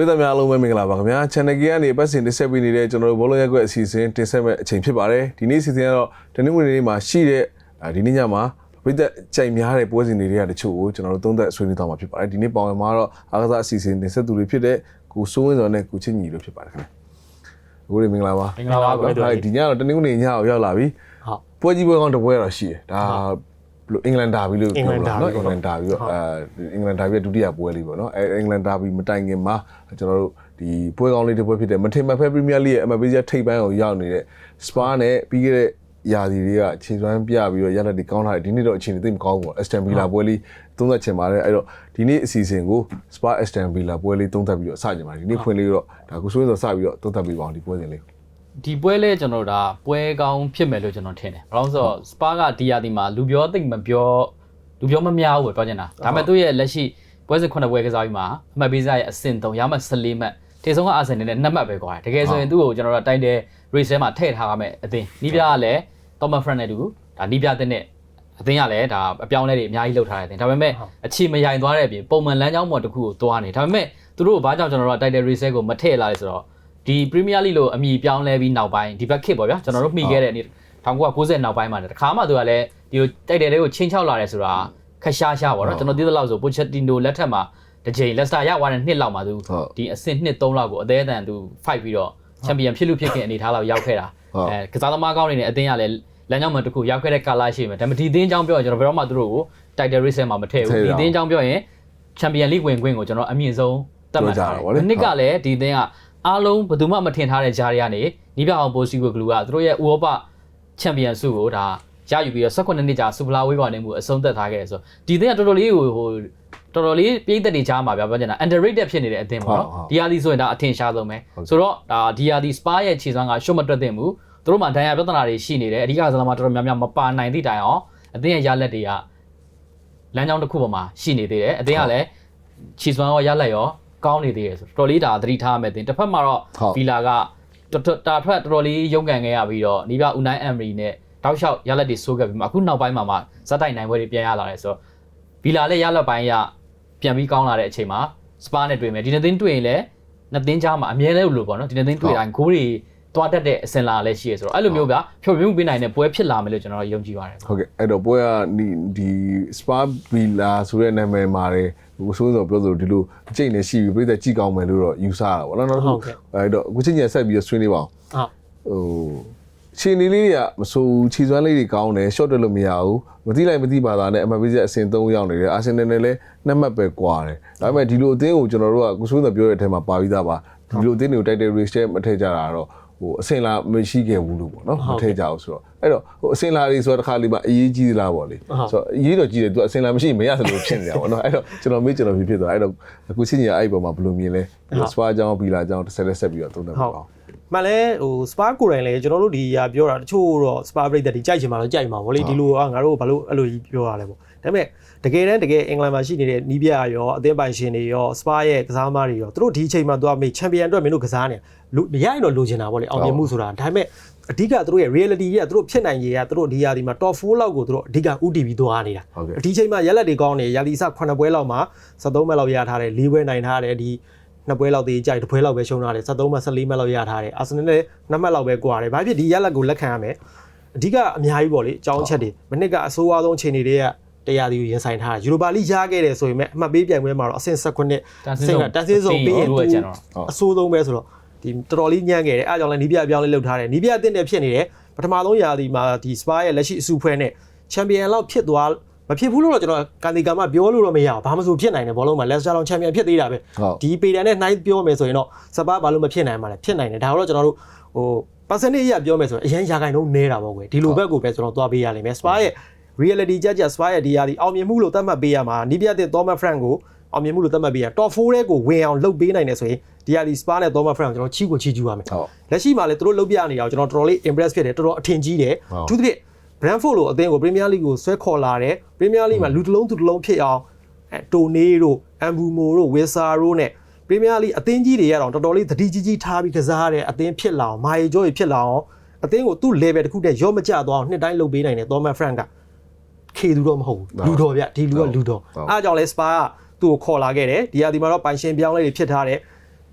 ပြည်သူများအားလုံးပဲမင်္ဂလာပါခင်ဗျာ channel ကြီးကနေပတ်စဉ်တင်ဆက်ပေးနေတဲ့ကျွန်တော်တို့ဘောလုံးရက်ကွက်အစီအစဉ်တင်ဆက်မဲ့အချိန်ဖြစ်ပါတယ်ဒီနေ့အစီအစဉ်ကတော့တနင်္ဂနွေနေ့မှာရှိတဲ့အာဒီနေ့ညမှာပြည်သက်ကြိုက်များတဲ့ပွဲစဉ်တွေကတချို့ကိုကျွန်တော်တို့သုံးသက်ဆွေးနွေးသွားမှာဖြစ်ပါတယ်ဒီနေ့ပေါင်မှာတော့အားကစားအစီအစဉ်တင်ဆက်သူတွေဖြစ်တဲ့ကိုစိုးဝင်းစော်နဲ့ကိုချစ်ညီတို့ဖြစ်ပါတယ်ခင်ဗျာအခုဒီမင်္ဂလာပါမင်္ဂလာပါကိုတို့ဒီညတော့တနင်္ဂနွေညကိုရောက်လာပြီဟုတ်ပွဲကြီးပွဲကောင်းတစ်ပွဲတော့ရှိတယ်ဒါဘယ် လိုအင်္ဂလန်ဒါဘီလို့အင်္ဂလန်ဒါဘီနော်အင်္ဂလန်ဒါဘီတော့အဲအင်္ဂလန်ဒါဘီရဲ့ဒုတိယပွဲလေးပေါ့နော်အဲအင်္ဂလန်ဒါဘီမတိုင်ခင်မှာကျွန်တော်တို့ဒီပွဲကောင်းလေးတစ်ပွဲဖြစ်တဲ့မထင်မှတ်ဖက်ပရီးမီးယားလိရဲ့အမပေးချက်ထိပ်ပိုင်းကိုရောက်နေတဲ့စပါနဲ့ပြီးခဲ့တဲ့ယာစီတွေကခြေစွမ်းပြပြီးတော့ရလက်တွေကောင်းလာတယ်ဒီနေ့တော့အခြေအနေသိပ်မကောင်းဘူးပေါ့အက်စတန်ဗီလာပွဲလေးသုံးသက်ချင်ပါတယ်အဲ့တော့ဒီနေ့အစီအစဉ်ကိုစပါအက်စတန်ဗီလာပွဲလေးသုံးသက်ပြီးတော့စကြင်ပါတယ်ဒီနေ့ဖွင့်လေးတော့ဒါကိုဆိုရင်တော့စပြီးတော့သုံးသက်ပြီးပါအောင်ဒီပွဲစဉ်လေး ဒီပွဲလဲကျွန်တော်တို့ဒါပွဲကောင်းဖြစ်မယ်လို့ကျွန်တော်ထင်တယ်ဘာလို့လဲဆိုတော့စပါကဒီယာဒီမှာလူပြောသိမ့်မပြောလူပြောမများဘူးပဲပြောချင်တာဒါပေမဲ့သူ့ရဲ့လက်ရှိပွဲစဉ်9ပွဲကစားပြီးမှာအမှတ်ပေးစားရဲ့အဆင့်3ရမှတ်14မှတ်တေဆုံးကအာဆင်နယ်နဲ့2မှတ်ပဲကွာတကယ်ဆိုရင်သူ့ကိုကျွန်တော်တို့တိုက်တဲ့ race ထဲမှာထည့်ထားရမယ်အသင်းနီးပြကလည်း Thomas Frank နဲ့တူဒါနီးပြတဲ့နဲ့အသင်းကလည်းဒါအပြောင်းလဲတွေအများကြီးလုပ်ထားတဲ့အသင်းဒါပေမဲ့အခြေမရိုင်သွားတဲ့အပြင်ပုံမှန်လမ်းကြောင်းပေါ်တစ်ခုကိုသွားနေဒါပေမဲ့သူတို့ကဘာကြောင့်ကျွန်တော်တို့ကတိုက်တဲ့ race ကိုမထည့်လာလဲဆိုတော့ ဒီ Premier League လို့အမည်ပြောင်းလဲပြီးနောက်ပိုင်းဒီဘက်ခစ်ပေါ့ဗျာကျွန်တော်တို့မှီခဲ့တဲ့နေ့1990နောက်ပိုင်းမှာတခါမှသူကလည်းဒီလိုတိုက်တဲ့တွေကိုချင်းချောက်လာတယ်ဆိုတာခက်ရှားရှားပေါ့နော်ကျွန်တော်သိသလောက်ဆိုပိုချက်တီနိုလက်ထက်မှာတစ်ချိန်လက်စတာရသွားတဲ့နှစ်လောက်မှာသူဒီအဆင့်2 3လောက်ကိုအသေးအတန်သူ fight ပြီးတော့ချန်ပီယံဖြစ်လို့ဖြစ်ခင်အနေထားလောက်ရောက်ခဲ့တာအဲကစားသမားကောင်းနေတဲ့အသင်းကလည်းလမ်းကြောင်းမှာတစ်ခုရောက်ခဲ့တဲ့ကာလာရှိမယ်ဒါပေမဲ့ဒီအသင်းအကြောင်းပြောရင်ကျွန်တော်ဘယ်တော့မှသူတို့ကိုတိုက်တယ်ရိစဲမှာမထည့်ဘူးဒီအသင်းအကြောင်းပြောရင်ချန်ပီယံလိဝင်ခွင့်ကိုကျွန်တော်အမြင့်ဆုံးတတ်မှတ်ထားတယ်နှစ်ကလည်းဒီအသင်းက အားလုံးဘယ်သူမှမထင်ထားတဲ့ဂျားတွေကနေနီးပြအောင်ပိုစီဝဂလူကသူတို့ရဲ့ဥရောပချန်ပီယံဆုကိုဒါရယူပြီးတော့18နှစ်ကြာစူပလာဝေးကွာနေမှုအဆုံးသက်ထားခဲ့တယ်ဆိုဒီအသင်းကတော်တော်လေးဟိုဟိုတော်တော်လေးပြည့်သက်နေကြမှာဗျာပြောချင်တာ underrated ဖြစ်နေတဲ့အသင်းပေါ့နော်ဒီယာဒီဆိုရင်ဒါအထင်ရှားဆုံးပဲဆိုတော့ဒါဒီယာဒီစပါရဲ့ခြေစွမ်းကရှုံးမတွက်သင့်ဘူးသူတို့မှာဒဏ်ရာပြဿနာတွေရှိနေတယ်အဓိကကစားသမားတော်တော်များများမပါနိုင်သည့်တိုင်အောင်အသင်းရဲ့ရလက်တွေကလမ်းကြောင်းတစ်ခုပေါ်မှာရှိနေသေးတယ်အသင်းကလည်းခြေစွမ်းရောရလက်ရော ကောင်းနေသေးတယ်ဆိုတော်လေးဒါသတိထားရမယ်တင်တစ်ဖက်မှာတော့ဗီလာကတာထွက်တော်တော်လေးရုန်းကန်ခဲ့ရပြီးတော့နီးပြဦးနိုင်အမ်ရီနဲ့တောက်လျှောက်ရလက်တွေဆိုးခဲ့ပြီးမှအခုနောက်ပိုင်းမှာမှဇက်တိုက်နိုင်ပွဲတွေပြန်ရလာတယ်ဆိုတော့ဗီလာလည်းရလက်ပိုင်းရပြန်ပြီးကောင်းလာတဲ့အချိန်မှာစပါနဲ့တွေ့မယ်ဒီနှစ်သိန်းတွေ့ရင်လည်းနှစ်သိန်းကြားမှာအမြဲတမ်းလို့ပေါ့နော်ဒီနှစ်သိန်းတွေ့တိုင်းဂိုးတွေ တွားတတ်တဲ့အစင်လာလည်းရှိရဆိုတော့အဲ့လိုမျိုးဗျဖြောပြမှုပေးနိုင်တဲ့ပွဲဖြစ်လာမယ်လို့ကျွန်တော်ယုံကြည်ပါတယ်ဟုတ်ကဲ့အဲ့တော့ပွဲကဒီဒီ Spa Villa ဆိုတဲ့နာမည်မှာတယ်ဟိုဆိုးဆိုပြောဆိုဒီလိုအကျိတ်နဲ့ရှိပြီးပြည်သက်ကြည့်ကောင်းမယ်လို့တော့ယူဆရတာပေါ့နော်နောက်တစ်ခုအဲ့တော့အခုချင်းချင်းဆက်ပြီးတော့ဆွေးနွေးပါအောင်ဟုတ်ဟိုခြေနေလေးတွေကမဆိုးခြေစွမ်းလေးတွေကောင်းတယ် short တက်လို့မရဘူးမသိလိုက်မသိပါသားနဲ့အမှတ်ပေးချက်အဆင့်3ရောက်နေတယ်အာဆင်နယ်နဲ့လည်းနှစ်မှတ်ပဲကွာတယ်ဒါပေမဲ့ဒီလိုအသင်းကိုကျွန်တော်တို့ကကိုဆိုးဆိုပြောတဲ့အထက်မှာပါပြီးသားပါဒီလိုအသင်းတွေကို title race တဲ့မထည့်ကြတာတော့ ဟိုအစင်လာမရှိခဲ့ဘူးလို့ပေါ့နော်မထည့်ကြဘူးဆိုတော့အဲ့တော့ဟိုအစင်လာလေးဆိုတော့တစ်ခါလေးမှအရေးကြီးသလားပေါ့လေဆိုတော့အရေးတော့ကြီးတယ်သူအစင်လာမရှိမရသလိုဖြစ်နေတာပေါ့နော်အဲ့တော့ကျွန်တော်မေးကျွန်တော်ဖြစ်ဖြစ်သွားအဲ့တော့အခုချင်းကြီးအဲ့ပေါ်မှာဘယ်လိုမြင်လဲစပါကြောင်းဘီလာကြောင်းတစ်ဆက်လက်ဆက်ပြီးတော့သုံးသပ်ပါအောင်မှန်လဲဟိုစပါကိုယ်တိုင်လဲကျွန်တော်တို့ဒီဟာပြောတာတချို့တော့စပါပရိသတ်ဒီကြိုက်ချင်မှာတော့ကြိုက်မှာဗောလေဒီလိုကငါတို့ဘာလို့အဲ့လိုကြီးပြောရလဲဗောဒါပေမဲ့ တကယ်တမ်းတကယ်အင်္ဂလန်မှာရှိနေတဲ့နီးပြရောအသင်းပိုင်ရှင်တွေရောစပါရဲ့ကစားသမားတွေရောသူတို့ဒီအချိန်မှာသွားမေးချန်ပီယံအတွက်မင်းတို့ကစားနေလူရရင်တော့လိုချင်တာဗောလေအောင်မြင်မှုဆိုတာဒါပေမဲ့အဓိကသူတို့ရဲ့ reality ကြီးကသူတို့ဖြစ်နိုင်ရေးကသူတို့ဒီဟာဒီမှာ top 4လောက်ကိုသူတို့အဓိကဥတီပြီးသွားနေတာဒီအချိန်မှာရက်လက်တွေကောင်းနေရာလီစ9ပွဲလောက်မှာ73မဲ့လောက်ရထားတယ်၄ပွဲနိုင်ထားတယ်ဒီနှစ်ပွဲလောက်သေးကြိုက်တစ်ပွဲလောက်ပဲရှုံးထားတယ်73မှတ်14မှတ်လောက်ရထားတယ်အာဆင်နယ်လည်းနှစ်မှတ်လောက်ပဲကွာတယ်ဘာဖြစ်ဒီရက်လက်ကိုလက်ခံရမယ်အဓိကအများကြီးပေါ့လေအကြောင်းချက်တွေမနစ်ကအဆိုးအဆုံးချိန်တွေက တရားဒီကိုရင်ဆိုင်ထားတာယူရိုပါလိရခဲ့တယ်ဆိုရင်အမှတ်ပေးပြိုင်ပွဲမှာတော့အဆင့်16နှစ်အဆင့်ကတန်းစင်းဆုံးပြီးရင်သူအဆိုးဆုံးပဲဆိုတော့ဒီတော်တော်လေးညံ့ခဲ့တယ်အဲအကြောင်းလည်းနီးပြအပြောင်းလေးလုပ်ထားတယ်နီးပြအသင့်နဲ့ဖြစ်နေတယ်ပထမဆုံးရာသီမှာဒီစပါရဲ့လက်ရှိအစုဖွဲ့နဲ့ချန်ပီယံလောက်ဖြစ်သွားမဖြစ်ဘူးလို့တော့ကျွန်တော်ကန်ဒီကာမပြောလို့တော့မရဘူးဘာမှမဆိုဖြစ်နိုင်တယ်ဘောလုံးမှာလက်စတာလောင်ချန်ပီယံဖြစ်သေးတာပဲဒီပေတန်နဲ့နှိုင်းပြောမယ်ဆိုရင်တော့စပါဘာလို့မဖြစ်နိုင်မှာလဲဖြစ်နိုင်တယ်ဒါတော့ကျွန်တော်တို့ဟို percentage အရပြောမယ်ဆိုရင်အရင်ရာခိုင်နှုန်းနေတာပေါ့ကွယ်ဒီလိုဘက်ကိုပဲကျွန်တော်သွားပေးရလိမ့်မယ် spa ရဲ့ reality ကြကြ spa ရဲ့ဒီဟာဒီအောင်မြင်မှုလို့သတ်မှတ်ပေးရမှာနီးပြတဲ့ Thomas Frank ကိုအောင်မြင်မှုလို့သတ်မှတ်ပေးရ top 4တဲ့ကိုဝင်အောင်လုပ်ပေးနိုင်တယ်ဆိုရင်ဒီဟာဒီ spa နဲ့ Thomas Frank ကိုကျွန်တော်ချီးကိုချီးကျူးပါမယ်လက်ရှိမှာလည်းသူတို့လုပ်ပြနေတာကိုကျွန်တော်တော်တော်လေး impress ဖြစ်တယ်တော်တော်အထင်ကြီးတယ်သူတို့ Brentford လို့အသင်းကို Premier League ကိုဆွဲခေါ်လာတယ် Premier League မှာလူတစ်လုံးသူတစ်လုံးဖြစ်အောင်အဲတိုနေတို့အမ်ဘူမိုတို့ဝီဆာတို့နဲ့ Premier League အသင်းကြီးတွေရတော့တော်တော်လေးသတိကြီးကြီးထားပြီးကစားတဲ့အသင်းဖြစ်လာအောင်မာရီဂျိုးကြီးဖြစ်လာအောင်အသင်းကိုသူ့ level တစ်ခုတည်းရောမကျသွားအောင်နှစ်တိုင်းလုပ်ပေးနိုင်တယ် Thomas Frank က ခေသူတော့မဟုတ်ဘူးလူတော်ဗျဒီလူကလူတော်အားကြောင့်လဲ Spa ကသူ့ကိုခေါ်လာခဲ့တယ်ဒီဟာဒီမှာတော့ပိုင်ရှင်ပြောင်းလဲတွေဖြစ်ထားတယ်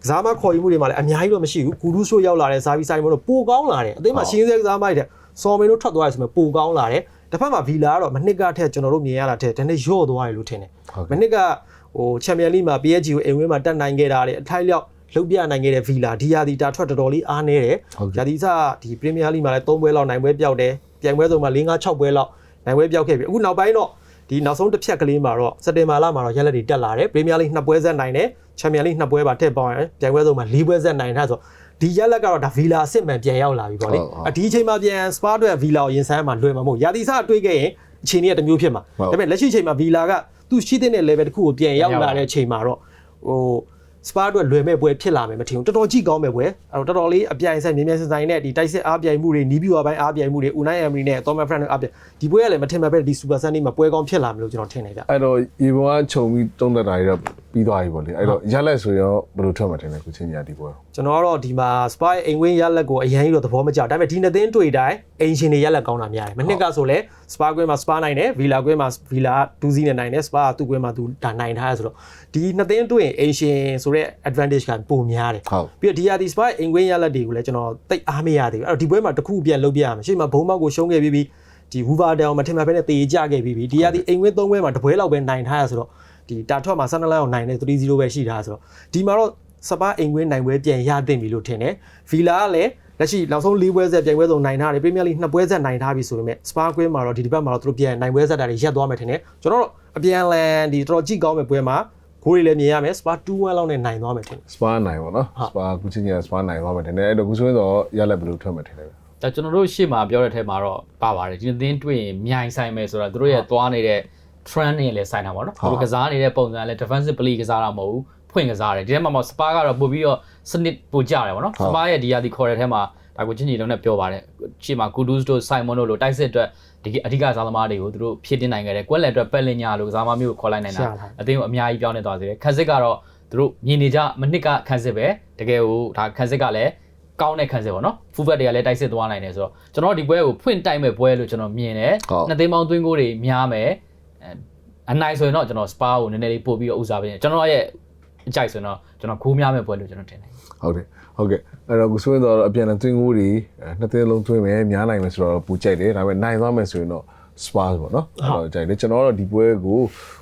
ကစားမခေါ်ယူမှုတွေမှာလည်းအများကြီးတော့မရှိဘူးဂူဒူးဆိုရောက်လာတဲ့ဇာဗီဆိုင်မို့လို့ပိုကောင်းလာတယ်အသင်းမှာရှင်းစဲကစားမတွေတဲ့ဆော်မင်တို့ထွက်သွားရဆိုမှပိုကောင်းလာတယ်တစ်ဖက်မှာဗီလာကတော့မနစ်ကထက်ကျွန်တော်တို့မြင်ရတာထက်ဒီနေ့ရော့သွားတယ်လို့ထင်တယ်မနစ်ကဟိုချန်ပီယံလိမှာ PSG ကိုအိမ်ဝင်းမှာတက်နိုင်ခဲ့တာလေအထိုက်လျောက်လှုပ်ပြနိုင်ခဲ့တဲ့ဗီလာဒီယာဒီတာထွက်တော်တော်လေးအားနေတယ်ယာဒီစဒီပရီးမီးယားလိမှာလည်း၃ပွဲလောက်နိုင်ပွဲပြောက်တယ်ပြိုင်ပွဲစုံမှာ၄၅၆ပွဲလောက် နိုင်ပွဲပြောက်ခဲ့ပြီအခုနောက်ပိုင်းတော့ဒီနောက်ဆုံးတစ်ဖြက်ကလေးမှာတော့စက်တင်ဘာလမှာတော့ရက်လက်တွေတက်လာတယ်ပရီးမီးယားလိနှစ်ပွဲဆက်နိုင်တယ်ချန်ပီယံလိနှစ်ပွဲပါထည့်ပေါင်းရတယ်ပြိုင်ပွဲစုံမှာ၄ပွဲဆက်နိုင်တာဆိုဒီရက်လက်ကတော့ဒါဗီလာအစ်စ်မှန်ပြန်ရောက်လာပြီပေါ့လေအဒီအချိန်မှာပြန်စပါအတွက်ဗီလာကိုရင်ဆိုင်မှာလွယ်မှာမဟုတ်ယာဒီစတွေးခဲ့ရင်အချိန်ကြီးကတစ်မျိုးဖြစ်မှာဒါပေမဲ့လက်ရှိအချိန်မှာဗီလာကသူ့ရှိတဲ့ level တစ်ခုကိုပြန်ရောက်လာတဲ့အချိန်မှာတော့ဟို စပါအတွက်လွယ်မဲ့ပွဲဖြစ်လာမယ်မထင်ဘူးတော်တော်ကြည့်ကောင်းမဲ့ပွဲအဲ့တော့တော်တော်လေးအပြိုင်ဆိုင်မြင်းမြင်းဆိုင်ဆိုင်နဲ့ဒီတိုက်စစ်အားပြိုင်မှုတွေနီးပြူအပိုင်းအားပြိုင်မှုတွေဦးနိုင်အမ်ရီနဲ့သောမတ်ဖရန်တို့အားပြိုင်ဒီပွဲကလည်းမထင်မှတ်ပဲဒီစူပါဆန်နေမှာပွဲကောင်းဖြစ်လာမယ်လို့ကျွန်တော်ထင်နေကြအဲ့တော့ရေပေါ်ကခြုံပြီးတုံးတက်တာတွေတော့ပြီးသွားပြီပေါ့လေအဲ့တော့ရက်လက်ဆိုရောဘယ်လိုထွက်မှတင်လဲကိုချင်းညာဒီပွဲကျွန်တော်ကတော့ဒီမှာ spy အိမ်ဝင်းရက်လက်ကိုအရင်ကြီးတော့သဘောမကျဒါပေမဲ့ဒီနှစ်သင်းတွေ့တိုင်းအိမ်ရှင်တွေရက်လက်ကောင်းတာများတယ်မနှစ်ကဆိုလဲ spy ကွင်းမှာ spy နိုင်တယ် villa ကွင်းမှာ villa 2စီးနဲ့နိုင်တယ် spy ကသူ့ကွင်းမှာသူဒါနိုင်ထားရဆိုတော့ဒီနှစ်သင်းတွေ့ရင်အိမ်ရှင်ဆိုတဲ့ advantage ကပုံများတယ်ဟုတ်ပြီးတော့ဒီဟာဒီ spy အိမ်ကွင်းရက်လက်တွေကိုလည်းကျွန်တော်တိတ်အားမရသေးဘူးအဲ့တော့ဒီပွဲမှာတစ်ခုပြန်လုပ်ပြရမယ်ရှေ့မှာဘုံမောက်ကိုရှုံးခဲ့ပြီးပြီးဒီဝူဘာတန်အောင်မထင်မှတ်ပဲနဲ့တေကြခဲ့ပြီးပြီးဒီဟာဒီအိမ်ကွင်း၃ပွဲမှာတစ်ပွဲလောက်ပဲနိုင်ထားရဆိုတော့ ဒီတာထွက်မှာဆန်နလန်အောင်နိုင်တယ်3-0ပဲရှိထားဆိုတော့ဒီမှာတော့စပါအိမ်ကွင်းနိုင်ပွဲပြန်ရသင့်ပြီလို့ထင်တယ်ဗီလာကလည်းလက်ရှိနောက်ဆုံး၄ပွဲဆက်ပြိုင်ပွဲစုံနိုင်ထားတယ်ပရီးမီးယားလိနှစ်ပွဲဆက်နိုင်ထားပြီဆိုပေမဲ့စပါကွင်းမှာတော့ဒီဒီဘက်မှာတော့သူတို့ပြန်နိုင်ပွဲဆက်တာတွေရပ်သွားမယ်ထင်တယ်ကျွန်တော်တို့အပြန်လန်ဒီတော်တော်ကြည့်ကောင်းမဲ့ပွဲမှာဂိုးတွေလည်းမြင်ရမယ်စပါ2-1လောက်နဲ့နိုင်သွားမယ်ထင်တယ်စပါနိုင်ပေါ့နော်စပါကိုချင်းညာစပါနိုင်သွားမှတင်တယ်အဲ့တော့ကိုဆိုရင်တော့ရက်လက်ဘယ်လိုထွက်မှတင်လဲဒါကျွန်တော်တို့ရှေ့မှာပြောတဲ့ထဲမှာတော့ပါပါတယ်ဒီသင်းတွေ့ရင်မြိုင်ဆိုင်မယ်ဆိုတာတို့ရဲ့သွားနေတဲ့ trend နဲ့လည်းဆိုင်တာပေါ့နော်သူတို့ကစားနေတဲ့ပုံစံကလည်း defensive play ကစားတာမဟုတ်ဘူးဖွင့်ကစားတယ်ဒီထဲမှာမှ spa ကတော့ပို့ပြီးတော့စနစ်ပိုကြတယ်ပေါ့နော် spa ရဲ့ဒီယာဒီခေါ်တဲ့ထဲမှာဒါကိုချင်းကြီးလုံးနဲ့ပြောပါတယ်ရှေ့မှာ Kudus တို့ Simon တို့လိုတိုက်စစ်အတွက်ဒီအဓိကစားသမားတွေကိုသူတို့ဖြည့်တင်းနိုင်ခဲ့တယ်ကွက်လက်အတွက်ပက်လင်ညာလို့ကစားသမားမျိုးကိုခေါ်လိုက်နိုင်တာအသင်းကိုအများကြီးပြောင်းနေသွားစေတယ်ခက်စစ်ကတော့သူတို့မြင်နေကြမနစ်ကခက်စစ်ပဲတကယ်ကိုဒါခက်စစ်ကလည်းကောင်းတဲ့ခံစစ်ပေါ့နော်ဖူဘက်တွေကလည်းတိုက်စစ်သွားနိုင်တယ်ဆိုတော့ကျွန်တော်ဒီပွဲကိုဖွင့်တိုက်မဲ့ပွဲလို့ကျွန်တော်မြင်တယ်နှစ်သိန်းပေါင်းသွင်းကိုတွေများမယ် အနိုင်ဆိုရင်တော့ကျွန်တော် spa ကိုနည်းနည်းလေးပို့ပြီးတော့ဥစားပေးတယ်ကျွန်တော်ရဲ့အကြိုက်ဆိုရင်တော့ကျွန်တော်ခိုးများမဲ့ပွဲလို့ကျွန်တော်ထင်တယ်ဟုတ်တယ်ဟုတ်ကဲ့အဲ့တော့ကိုဆိုရင်တော့အပြန်အသွင်းကိုတွေနှစ်သိန်းလုံးသွင်းမယ်များနိုင်မယ်ဆိုတော့ပူကြိုက်တယ်ဒါပေမဲ့နိုင်သွားမယ်ဆိုရင်တော့ Spurs ပေါ့နော်အဲ့တော့ကြိုက်တယ်ကျွန်တော်ကတော့ဒီပွဲကို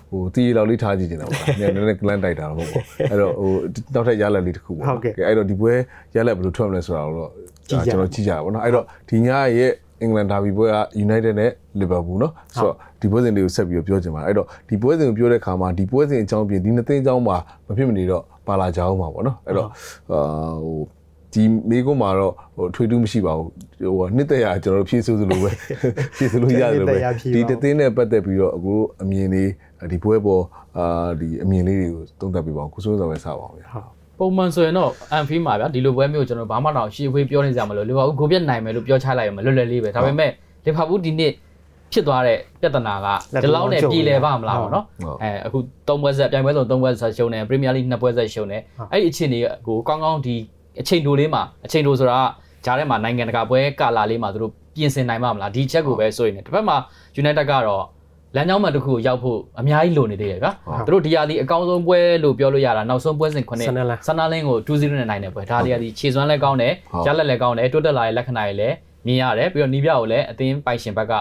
ဟိုတီးလောက်လေးထားကြည့်နေတာပေါ့နည်းနည်းကလန်တိုက်တာတော့ပေါ့အဲ့တော့ဟိုနောက်ထပ်ရလက်လေးတစ်ခုပေါ့အဲ့တော့ဒီပွဲရလက်ဘယ်လိုထွက်မလဲဆိုတာတော့ကျွန်တော်ကြည့်ကြပါဘောနော်အဲ့တော့ဒီညရဲ့ အင်္ဂလန်ဒါဘီပွဲက United နဲ့ Liverpool เนาะဆိုတော့ဒီပွဲစဉ်လေးကိုဆက်ပြီးပြောချင်ပါတယ်အဲ့တော့ဒီပွဲစဉ်ကိုပြောတဲ့ခါမှာဒီပွဲစဉ်အကြောင်းပြင်ဒီနှစ်သိန်းအကြောင်းမှာမဖြစ်မနေတော့ပါလာကြအောင်ပါပေါ့နော်အဲ့တော့အာဟိုဒီမိကုန်းမှာတော့ဟိုထွေတူးမရှိပါဘူးဟိုနှစ်သက်ရကျွန်တော်တို့ဖြည့်ဆိုးစလို့ပဲဖြည့်ဆိုလို့ရတယ်လို့ပဲဒီတသိန်းနဲ့ပတ်သက်ပြီးတော့အခုအမြင်လေးဒီပွဲပေါ်အာဒီအမြင်လေးတွေကိုသုံးသပ်ပေးပါအောင်ကိုစိုးစောပဲစပါအောင်ဗျာ ပုံမှန်ဆိုရင်တော့အန်ဖီမှာဗျာဒီလိုပွဲမျိုးကျွန်တော်ဘာမှတော့ရှေ့ဝေးပြောနေကြမလို့လီဗာပူးဂိုးပြတ်နိုင်မယ်လို့ပြောချလိုက်ရမှာလွယ်လွယ်လေးပဲဒါပေမဲ့လီဗာပူးဒီနေ့ဖြစ်သွားတဲ့ပြဿနာကဒီလောက်နဲ့ပြည်လဲပါမလားပေါ့နော်အဲအခု၃ပွဲဆက်ပြိုင်ပွဲဆို၃ပွဲဆက်ရှုံးတယ်ပရီးမီးယားလိ၂ပွဲဆက်ရှုံးတယ်အဲ့ဒီအခြေအနေကိုကောင်းကောင်းဒီအချိန်တိုလေးမှာအချိန်တိုဆိုတာဂျားထဲမှာနိုင်ငံတကာပွဲကာလာလေးမှာသူတို့ပြင်ဆင်နိုင်မှာမလားဒီချက်ကိုပဲဆိုရင်တစ်ဖက်မှာ United ကတော့ လမ်းကြောင်းမှတစ်ခုကိုရောက်ဖို့အများကြီးလိုနေသေးတယ်ဗျာသူတို့ဒီဟာဒီအကောင်းဆုံးပွဲလို့ပြောလို့ရတာနောက်ဆုံးပွဲစဉ်ခုနှစ်ဆန္ဒလင်းကို2-0နဲ့နိုင်တယ်ပွဲဒါလေးကဒီခြေစွမ်းလည်းကောင်းတယ်ရလက်လည်းကောင်းတယ်တိုးတက်လာတဲ့လက္ခဏာတွေလည်းမြင်ရတယ်ပြီးတော့နီးပြကိုလည်းအသင်းပိုင်ရှင်ဘက်က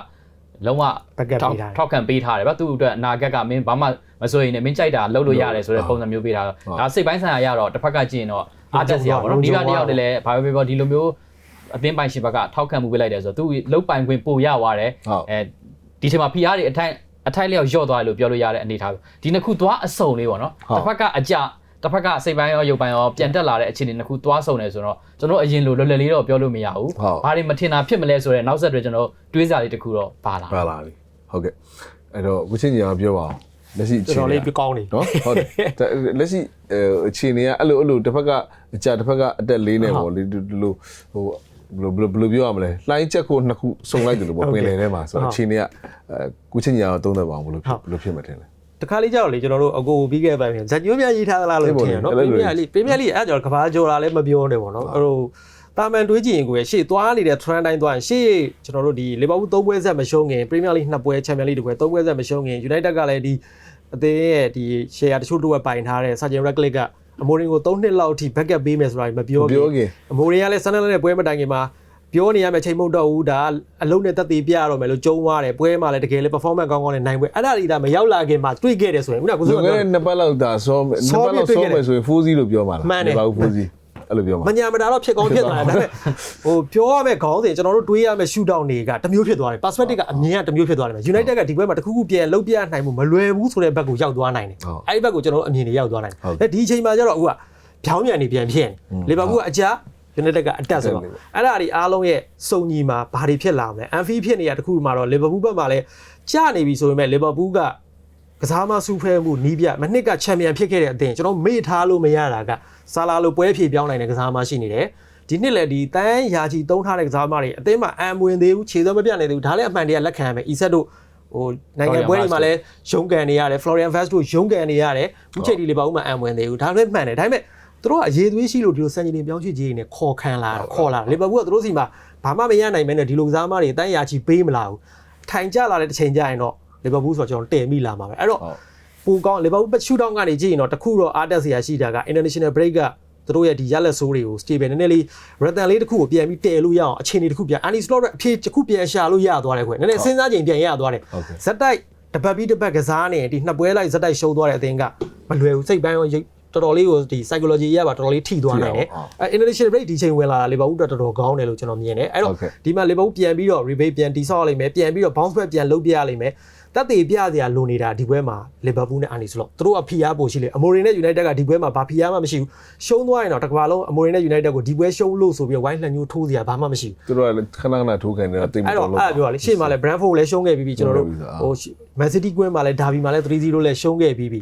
လုံးဝဘက်ကပ်ပေးထားတယ်ထောက်ခံပေးထားတယ်ဗျသူ့အတွက်အနာဂတ်ကမင်းဘာမှမစိုးရင်လည်းမင်းကြိုက်တာလုပ်လို့ရတယ်ဆိုတဲ့ပုံစံမျိုးပေးထားတော့ဒါစိတ်ပိုင်းဆိုင်ရာရတော့တစ်ဖက်ကကြည့်ရင်တော့အားတက်စရာပေါ့နော်နီးပြတယောက်တည်းလည်းဘာပဲပြောဒီလိုမျိုးအသင်းပိုင်ရှင်ဘက်ကထောက်ခံမှုပေးလိုက်တယ်ဆိုတော့သူလုတ်ပိုင်ခွင့်ပို့ရသွားတယ်ဟုတ်အဲ ဒီချိန်မှာ PR တွေအထိုက်အထိုက်လျောက်ညော့သွားတယ်လို့ပြောလို့ရတဲ့အနေအထားပဲဒီနှစ်ခုသွားအစုံလေးပေါ့နော်တစ်ဖက်ကအကြတစ်ဖက်ကစိတ်ပိုင်းရောရုပ်ပိုင်းရောပြန်တက်လာတဲ့အခြေအနေနှစ်ခုသွားဆုံနေဆိုတော့ကျွန်တော်အရင်လိုလွယ်လွယ်လေးတော့ပြောလို့မရဘူးဘာတွေမထင်တာဖြစ်မလဲဆိုတော့နောက်ဆက်တွဲကျွန်တော်တွေးစားလေးတစ်ခုတော့ပါလာပါလာပြီဟုတ်ကဲ့အဲ့တော့ကိုချင်းညာပြောပါအောင်လက်ရှိကျွန်တော်လေးပြကောင်းနေနော်ဟုတ်တယ်လက်ရှိအခြေအနေကအဲ့လိုအဲ့လိုတစ်ဖက်ကအကြတစ်ဖက်ကအတက်လေးနေပေါ့လေဒီလိုဟို ဘယ်လိုဘယ်လိုပြောရမလဲလှိုင်းချက်ကိုနှစ်ခုစုံလိုက်တယ်လို့ပေါ့ပင်လယ်ထဲမှာဆိုတော့အခြေအနေကအဲကိုချင်းညာတော့သုံးသက်ပါအောင်ဘယ်လိုဘယ်လိုဖြစ်မှထင်လဲတခါလေးကြောက်လေကျွန်တော်တို့အကိုပြီးခဲ့ပိုင်းဇက်ညိုးမြရေးထားသလားလို့ထင်ရနော်ပေးမြလေးပေးမြလေးအဲ့ကြောင့်ကဘာကြော်လာလည်းမပြောနဲ့ပေါ့နော်အဲ့လိုတာမန်တွေးကြည့်ရင်ကိုရရှေ့သွားနေတဲ့ trend တိုင်းသွားရင်ရှေ့ကျွန်တော်တို့ဒီလီဗာပူး၃ပွဲဆက်မရှုံးခင်ပရီးမီးယားလိနှစ်ပွဲချန်ပီယံလိတစ်ပွဲ၃ပွဲဆက်မရှုံးခင် United ကလည်းဒီအသင်းရဲ့ဒီ share တချို့တော့ပိုင်ထားတဲ့ Sergeant Radcliffe က အမိုရင်ကို3နှစ်လောက်အထိ backup ပေးမယ်ဆိုတာမပြောမပြောခင်အမိုရင်ကလည်းဆန်းလန်းနဲ့ပွဲမတိုင်ခင်မှာပြောနေရမယ့်ချိန်မဟုတ်တော့ဘူးဒါအလုံးနဲ့တက်သေးပြရတော့မယ်လို့ကြုံသွားတယ်ပွဲမှာလည်းတကယ်လည်း performance ကောင်းကောင်းနဲ့နိုင်ပွဲအဲ့ဒါတွေဒါမရောက်လာခင်မှာတွေ့ခဲ့တယ်ဆိုရင်ခုနကကိုဆိုစိုးကတော့ပြောနှစ်ပတ်လောက်ဒါဆောမယ်နှစ်ပတ်လောက်ဆောမယ်ဆိုရင်4-0လို့ပြောမှာလားမှန်တယ်ဘာဘူး4-0 အဲ့လိုပြောမှာမညာမတာတော့ဖြစ်ကောင်းဖြစ်သွားတယ်ဒါပေမဲ့ဟိုပြောရမယ့်ခေါင်းစဉ်ကျွန်တော်တို့တွေးရမယ့် shoot down တွေကတစ်မျိုးဖြစ်သွားတယ် perspective ကအမြင်ကတစ်မျိုးဖြစ်သွားတယ် United ကဒီပွဲမှာတစ်ခုခုပြန်လုတ်ပြနိုင်မှုမလွယ်ဘူးဆိုတဲ့ဘက်ကိုရောက်သွားနိုင်တယ်အဲ့ဒီဘက်ကိုကျွန်တော်တို့အမြင်တွေရောက်သွားနိုင်တယ်ဒီအချိန်မှာကျတော့အခုကဖြောင်းပြန်နေပြန်ဖြစ်နေလီဗာပူးကအကြ United ကအတက်ဆိုတော့အဲ့ဒါတွေအားလုံးရဲ့စုံညီမှာဘာတွေဖြစ်လာမလဲအန်ဖီဖြစ်နေရတခုမှာတော့လီဗာပူးဘက်မှာလည်းကြာနေပြီဆိုပေမဲ့လီဗာပူးကကစားမဆူဖဲမှုနီးပြမနှစ်ကချန်ပီယံဖြစ်ခဲ့တဲ့အသင်းကျွန်တော်မေ့ထားလို့မရတာက ဆာလာလိုပွဲဖြေပြောင်းနိုင်တဲ့ကစားမရှိနေတယ်ဒီနှစ်လည်းဒီတန်းရာချီတုံးထားတဲ့ကစားမတွေအသင်းမှာအံမဝင်သေးဘူးခြေသောမပြတ်နေသေးဘူးဒါလည်းအမှန်တရားလက်ခံရမယ်အီဆက်တို့ဟိုနိုင်ငံပွဲတွေမှာလည်းရုံးကန်နေရတယ် Florian Vaz တို့ရုံးကန်နေရတယ်အခုချိန်ဒီလေပါဦးမှာအံဝင်သေးဘူးဒါလည်းမှန်တယ်ဒါပေမဲ့သူတို့ကအရေးသွေးရှိလို့ဒီလိုစံချိန်ပြောင်းရွှေ့ကြီးနေခေါ်ခံလာခေါ်လာလီဗာပူးကသူတို့စီမှာဘာမှမရနိုင်မဲနဲ့ဒီလိုကစားမတွေတန်းရာချီပေးမလာဘူးထိုင်ကြလာတဲ့တစ်ချိန်ကျရင်တော့လီဗာပူးဆိုတော့ကျွန်တော်တည်မိလာမှာပဲအဲ့တော့ ပူကောင်းလီဗာပူးရှူတောင်းကနေကြည့်ရင်တော့တခုတော့အားတက်စရာရှိတာက international break ကသူတို့ရဲ့ဒီရလက်ဆိုးတွေကို stable နည်းနည်းလေး rhythm လေးတစ်ခုကိုပြန်ပြီးတည်လို့ရအောင်အခြေအနေတစ်ခုပြန် Andy Slot အဖြေတစ်ခုပြန်ရှာလို့ရသွားတယ်ခွနည်းနည်းစဉ်းစားချိန်ပြန်ရသွားတယ်ဇက်တိုက်တပတ်ပြီးတပတ်ကစားနေဒီနှစ်ပွဲလိုက်ဇက်တိုက်ရှုံးသွားတဲ့အသင်းကမလွယ်ဘူးစိတ်ပိုင်းရောတော်တော်လေးကိုဒီ psychology ရပါတော်တော်လေးထိသွားနိုင်တယ်အဲ international break ဒီချိန်ဝင်လာတာလီဗာပူးတော်တော်ကောင်းတယ်လို့ကျွန်တော်မြင်တယ်အဲ့တော့ဒီမှာလီဗာပူးပြန်ပြီးတော့ rebate ပြန်တိဆောက်ရလိမ့်မယ်ပြန်ပြီးတော့ bounce back ပြန်လုပ်ပြရလိမ့်မယ် တက်သေးပြစရာလိုနေတာဒီပွဲမှာလီဗာပူးနဲ့အာနီစလော့သူတို့ကဖီအားပိုရှိလေအမိုရီနဲ့ United ကဒီပွဲမှာဘာဖီအားမှမရှိဘူးရှုံးသွားရင်တော့တစ်ကမ္ဘာလုံးအမိုရီနဲ့ United ကိုဒီပွဲရှုံးလို့ဆိုပြီးဝိုင်းလှန်ညိုးထိုးစရာဘာမှမရှိဘူးသူတို့ကလည်းခဏခဏထိုးခံနေတာတိတ်မအဲ့တော်တော့လို့အဲ့ပြောလေရှေ့မှာလည်း Brentford ကိုလည်းရှုံးခဲ့ပြီးပြီကျွန်တော်တို့ဟို Man City ကွင်းမှာလည်း Derby မှာလည်း3-0လည်းရှုံးခဲ့ပြီးပြီ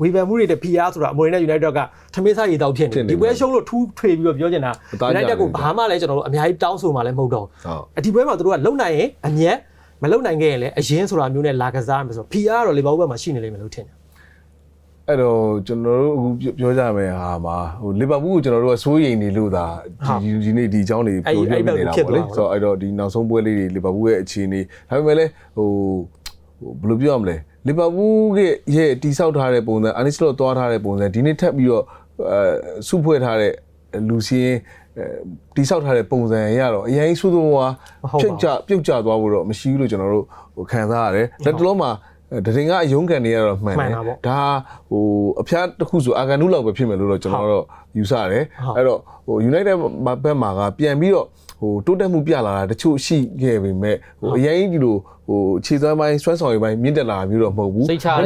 ဝေဖန်မှုတွေတဲ့ PR ဆိုတာအမိုရီနဲ့ United ကထမင်းစားရည်တောက်ဖြစ်နေဒီပွဲရှုံးလို့ထူးထွေပြီးတော့ပြောချင်တာ United ကိုဘာမှလည်းကျွန်တော်တို့အများကြီးတောင်းဆိုမှလည်းမဟုတ်တော့ဟုတ်အဒီပွဲမှာတို့ကလုံနိုင်ရင်အမျက် မလုံနိုင်ခဲ့ရင်လည်းအရင်ဆိုတာမျိုးနဲ့လာကစားမယ်ဆိုတော့ PR တော့လေဘောက်ဘက်မှာရှိနေလိမ့်မယ်လို့ထင်တယ်အဲ့တော့ကျွန်တော်တို့အခုပြောကြမယ်ဟာမှာဟိုလီဗာပူးကိုကျွန်တော်တို့ကစိုးရိမ်နေလို့ဒါဒီဒီနေ့ဒီအကြောင်းတွေပြောပြနေတာပေါ့လေဆိုတော့အဲ့တော့ဒီနောက်ဆုံးပွဲလေးတွေလီဗာပူးရဲ့အခြေအနေဒါပေမဲ့လည်းဟိုဟိုဘယ်လိုပြောရမလဲလီဗာပူးရဲ့ရဲ့တိဆောက်ထားတဲ့ပုံစံအာနီစလော့သွားထားတဲ့ပုံစံဒီနေ့ထပ်ပြီးတော့အဲစုဖွဲ့ထားတဲ့လူစီရင် တိဆောက်ထားတဲ့ပုံစံရတော့အရင်ဆူသွဝါပြုတ်ကြပြုတ်ကြသွားဖို့တော့မရှိဘူးလို့ကျွန်တော်တို့ဟိုခံစားရတယ်လက်တလုံးမှာတရင်ကအယုံကန်နေရတော့မှန်တယ်ဒါဟိုအဖျားတစ်ခုဆိုအာဂန်နုလောက်ပဲဖြစ်မယ်လို့တော့ကျွန်တော်တော့ယူဆတယ်အဲ့တော့ဟို United ဘက်မှာကပြန်ပြီးတော့ဟိုတိုးတက်မှုပြလာတာတချို့ရှိခဲ့ပေမဲ့ဟိုအရင်ဒီလိုဟိုခြေစွမ်းပိုင်းစွမ်းဆောင်ရည်ပိုင်းမြင့်တက်လာမျိုးတော့မဟုတ်ဘူးစိတ်ချအ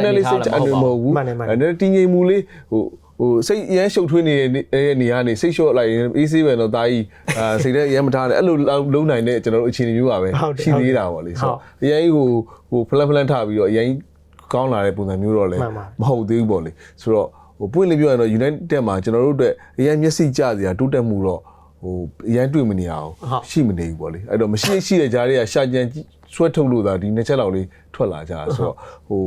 နေမဟုတ်ဘူးအဲ့တည်ငြိမ်မှုလေးဟို ဟိုစိတ်ရမ်းရှုပ်ထွေးနေတဲ့နေရာနေစိတ်လျှော့လိုက်ရင်အေးဆေးပဲတော့တာကြီးအာစိတ်ထဲရမ်းမထားနဲ့အဲ့လိုလုံးနိုင်တဲ့ကျွန်တော်တို့အခြေအနေမျိုးပါပဲရှိသေးတာပေါ့လေဆိုတော့အရင်ဟိုဟိုဖလန်ဖလန်ထားပြီးတော့အရင်ကောင်းလာတဲ့ပုံစံမျိုးတော့လည်းမဟုတ်သေးဘူးပေါ့လေဆိုတော့ဟိုပွင့်လေးပြောရင်တော့ United မှာကျွန်တော်တို့အတွက်အရင်မျက်စိကျစရာတိုးတက်မှုတော့ဟိုအရင်တွေ့မနေအောင်ရှိမနေဘူးပေါ့လေအဲ့တော့မရှိရှိတဲ့ကြားတွေကရှာကြံဆွဲထုတ်လို့သာဒီနှစ်ချက်လောက်လေးထွက်လာကြတာဆိုတော့ဟို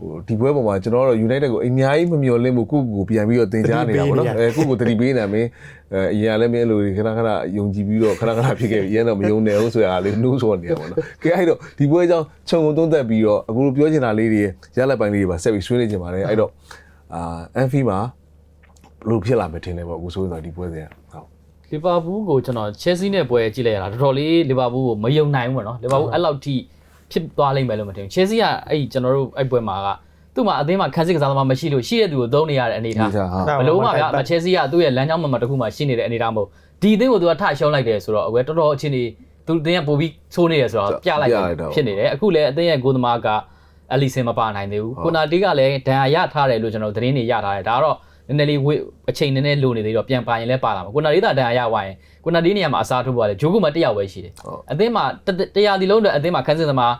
ဟိုဒီပွဲပေါ်မှာကျွန်တော်တို့ United ကိုအများကြီးမမျှော်လင့်ဘူးကိုကိုကိုပြန်ပြီးတော့တင်ကြားနေတာပေါ့နော်အဲကိုကိုတတိပေးနေမင်းအဲအရင်ကလည်းမင်းလိုခဏခဏယုံကြည်ပြီးတော့ခဏခဏဖြစ်ခဲ့ပြီးအရင်တော့မယုံနေဘူးဆိုတာလေးနှိုးဆော်နေတာပေါ့နော်ကဲအဲ့တော့ဒီပွဲအကြောင်းခြုံငုံသုံးသက်ပြီးတော့အခုလိုပြောချင်တာလေးတွေရလက်ပိုင်းလေးတွေပါဆက်ပြီးဆွေးနွေးချင်ပါတယ်အဲ့တော့အာအန်ဖီမှာဘလို့ဖြစ်လာမယ်ထင်တယ်ပေါ့အခုဆိုရင်တော့ဒီပွဲစဉ်ဟုတ်လီဗာပူးကိုကျွန်တော်ချက်စီနဲ့ပွဲကြည့်လိုက်ရတာတော်တော်လေးလီဗာပူးကိုမယုံနိုင်ဘူးပေါ့နော်လီဗာပူးအဲ့လောက်ထိ ဖြစ်သွားလိမ့်မယ်လို့မထင်ဘူးချက်စီကအဲ့ကျွန်တော်တို့အဲ့ပွဲမှာကသူ့မှာအသင်းမှာခန်းစစ်ကစားသမားမရှိလို့ရှိတဲ့သူကိုသုံးနေရတဲ့အနေထားဘလို့မှဗျာမချက်စီကသူ့ရဲ့လမ်းကြောင်းမှာတစ်ခုမှရှိနေတဲ့အနေအထားမဟုတ်ဒီအသင်းကိုသူကထရှုံးလိုက်တယ်ဆိုတော့အကွယ်တော်တော်အချင်းနေသူအသင်းကပို့ပြီးချိုးနေတယ်ဆိုတော့ပြလိုက်ဖြစ်နေတယ်အခုလည်းအသင်းရဲ့ဂိုးသမားကအလီဆင်မပါနိုင်သေးဘူးကိုနာတီးကလည်းဒဏ်ရာရထားတယ်လို့ကျွန်တော်သတင်းတွေရထားတယ်ဒါကတော့န ည်းနည်းလေးအချိန်နည်းနည်းလိုနေသေးတော့ပြန်ပါရင်လည်းပါလာမှာကိုနာတီးကဒဏ်ရာရသွားရင်ကိုနာတီးနေရာမှာအစားထိုးပါလေဂျိုးကူမတစ်ယောက်ပဲရှိတယ်အသင်းမှာတရားဒီလုံးတော့အသင်းမှာခန်းစစ်သမား